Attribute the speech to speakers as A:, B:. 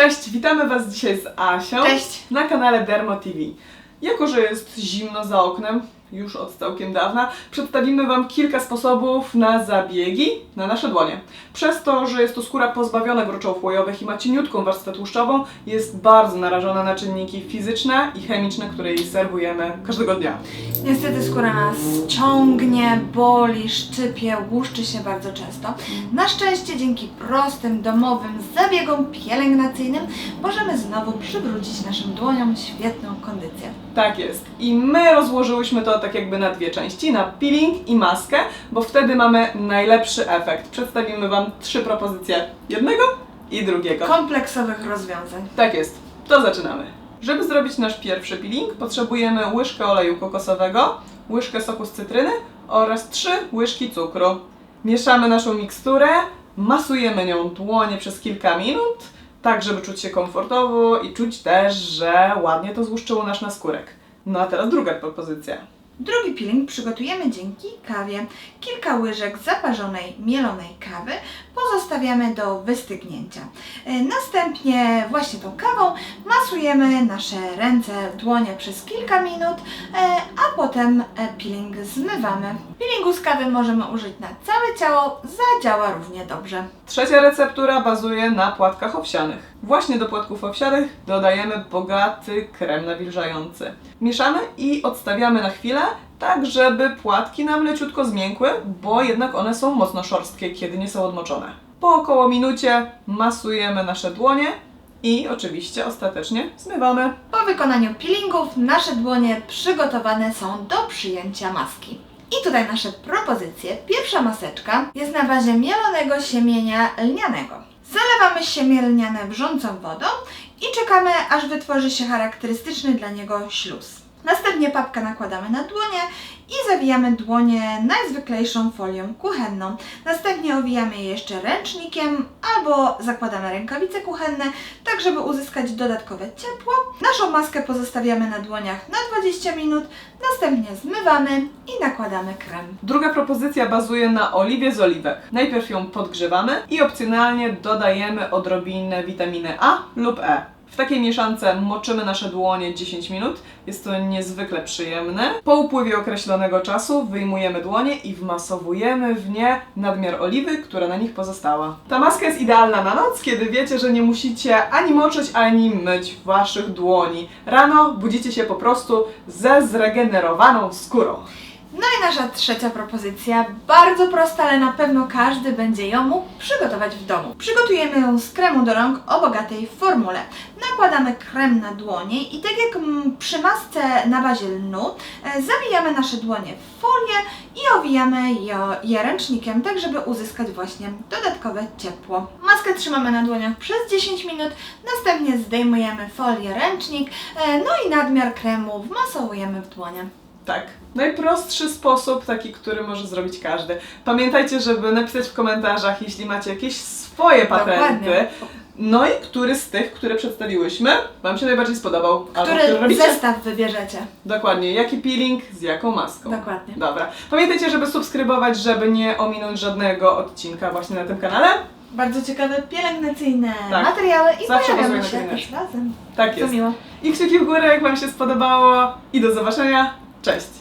A: Cześć, witamy Was dzisiaj z Asią
B: Cześć.
A: na kanale Dermo TV. Jako, że jest zimno za oknem, już od całkiem dawna, przedstawimy Wam kilka sposobów na zabiegi na nasze dłonie. Przez to, że jest to skóra pozbawiona gruczołów łojowych i ma cieniutką warstwę tłuszczową, jest bardzo narażona na czynniki fizyczne i chemiczne, które jej serwujemy każdego dnia.
B: Niestety skóra nas ciągnie, boli, szczypie, łuszczy się bardzo często. Na szczęście dzięki prostym, domowym zabiegom pielęgnacyjnym możemy znowu przywrócić naszym dłoniom świetną kondycję.
A: Tak jest. I my rozłożyłyśmy to tak jakby na dwie części, na peeling i maskę, bo wtedy mamy najlepszy efekt. Przedstawimy Wam trzy propozycje jednego i drugiego.
B: Kompleksowych rozwiązań.
A: Tak jest. To zaczynamy. Żeby zrobić nasz pierwszy peeling, potrzebujemy łyżkę oleju kokosowego, łyżkę soku z cytryny oraz trzy łyżki cukru. Mieszamy naszą miksturę, masujemy nią dłonie przez kilka minut, tak żeby czuć się komfortowo i czuć też, że ładnie to złuszczyło nasz naskórek. No a teraz druga propozycja.
B: Drugi peeling przygotujemy dzięki kawie. Kilka łyżek zaparzonej, mielonej kawy pozostawiamy do wystygnięcia. E, Następnie właśnie tą kawą masujemy nasze ręce, dłonie przez kilka minut, e, a potem e, peeling zmywamy. Peelingu z kawy możemy użyć na całe ciało, zadziała równie dobrze.
A: Trzecia receptura bazuje na płatkach owsianych. Właśnie do płatków owsianych dodajemy bogaty krem nawilżający. Mieszamy i odstawiamy na chwilę, tak żeby płatki nam leciutko zmiękły, bo jednak one są mocno szorstkie, kiedy nie są odmoczone. Po około minucie masujemy nasze dłonie i oczywiście ostatecznie zmywamy.
B: Po wykonaniu peelingów nasze dłonie przygotowane są do przyjęcia maski. I tutaj nasze propozycje. Pierwsza maseczka jest na bazie mielonego siemienia lnianego. Zalewamy siemię lniane wrzącą wodą i czekamy, aż wytworzy się charakterystyczny dla niego śluz. Następnie papkę nakładamy na dłonie i zawijamy dłonie najzwyklejszą folią kuchenną. Następnie owijamy je jeszcze ręcznikiem albo zakładamy rękawice kuchenne, tak żeby uzyskać dodatkowe ciepło. Naszą maskę pozostawiamy na dłoniach na 20 minut, następnie zmywamy i nakładamy krem.
A: Druga propozycja bazuje na oliwie z oliwek. Najpierw ją podgrzewamy i opcjonalnie dodajemy odrobinę witaminy A lub E. W takiej mieszance moczymy nasze dłonie 10 minut. Jest to niezwykle przyjemne. Po upływie określonego czasu wyjmujemy dłonie i wmasowujemy w nie nadmiar oliwy, która na nich pozostała. Ta maska jest idealna na noc, kiedy wiecie, że nie musicie ani moczyć, ani myć waszych dłoni. Rano budzicie się po prostu ze zregenerowaną skórą.
B: No i nasza trzecia propozycja, bardzo prosta, ale na pewno każdy będzie ją mógł przygotować w domu. Przygotujemy ją z kremu do rąk o bogatej formule. Nakładamy krem na dłonie i tak jak przy masce na bazie lnu, e, zawijamy nasze dłonie w folię i owijamy je ręcznikiem, tak żeby uzyskać właśnie dodatkowe ciepło. Maskę trzymamy na dłoniach przez 10 minut, następnie zdejmujemy folię, ręcznik, e, no i nadmiar kremu wmasowujemy w dłonie.
A: Tak. Najprostszy sposób, taki, który może zrobić każdy. Pamiętajcie, żeby napisać w komentarzach, jeśli macie jakieś swoje patenty.
B: Dokładnie.
A: No i który z tych, które przedstawiłyśmy, Wam się najbardziej spodobał? Albo który
B: Który
A: robicie?
B: zestaw wybierzecie?
A: Dokładnie. Jaki peeling z jaką maską?
B: Dokładnie.
A: Dobra. Pamiętajcie, żeby subskrybować, żeby nie ominąć żadnego odcinka właśnie na tym kanale.
B: Bardzo ciekawe, pielęgnacyjne
A: Tak.
B: materiały i
A: Zawsze
B: pojawiamy się też razem.
A: Tak
B: To
A: jest.
B: miło.
A: I kciuki w górę, jak Wam się spodobało. I do zobaczenia. Cześć!